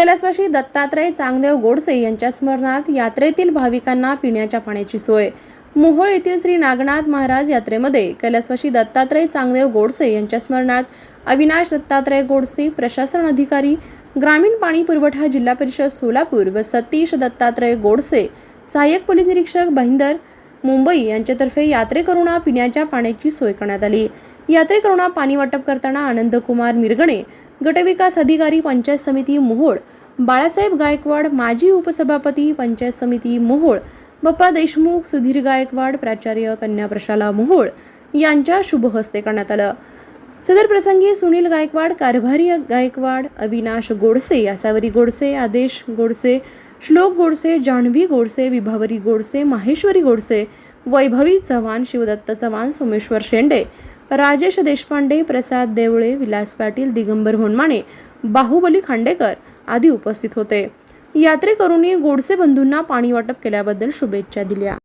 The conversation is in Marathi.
कैलासवाशी दत्तात्रय चांगदेव गोडसे यांच्या स्मरणात यात्रेतील भाविकांना पिण्याच्या पाण्याची सोय. मोहोळ येथील श्री नागनाथ महाराज यात्रेमध्ये कैलासवाशी दत्तात्रय चांगदेव गोडसे यांच्या स्मरणार्थ अविनाश दत्तात्रय गोडसे प्रशासन अधिकारी ग्रामीण पाणी पुरवठा जिल्हा परिषद सोलापूर व सतीश दत्तात्रय गोडसे सहाय्यक पोलीस निरीक्षक भाईंदर मुंबई यांच्यातर्फे यात्रेकरुणा पिण्याच्या पाण्याची सोय करण्यात आली. यात्रेकरुणा पाणी वाटप करताना आनंदकुमार मिरगणे गटविकास अधिकारी पंचायत समिती मोहोळ बाळासाहेब गायकवाड माजी उपसभापती पंचायत समिती मोहोळ बप्पा देशमुख सुधीर गायकवाड प्राचार्य कन्या प्रशाला मोहोळ यांच्या शुभहस्ते करण्यात आलं. सदर प्रसंगी सुनील गायकवाड कारभारी गायकवाड अविनाश गोडसे यासावरी गोडसे आदेश गोडसे श्लोक गोडसे जान्हवी गोडसे विभावरी गोडसे माहेश्वरी गोडसे वैभवी चव्हाण शिवदत्त चव्हाण सोमेश्वर शेंडे राजेश देशपांडे प्रसाद देवळे विलास पाटील दिगंबर होनमाने बाहुबली खांडेकर आदी उपस्थित होते. यात्रेकरूंनी गोडसे बंधूंना पाणी वाटप केल्याबद्दल शुभेच्छा दिल्या.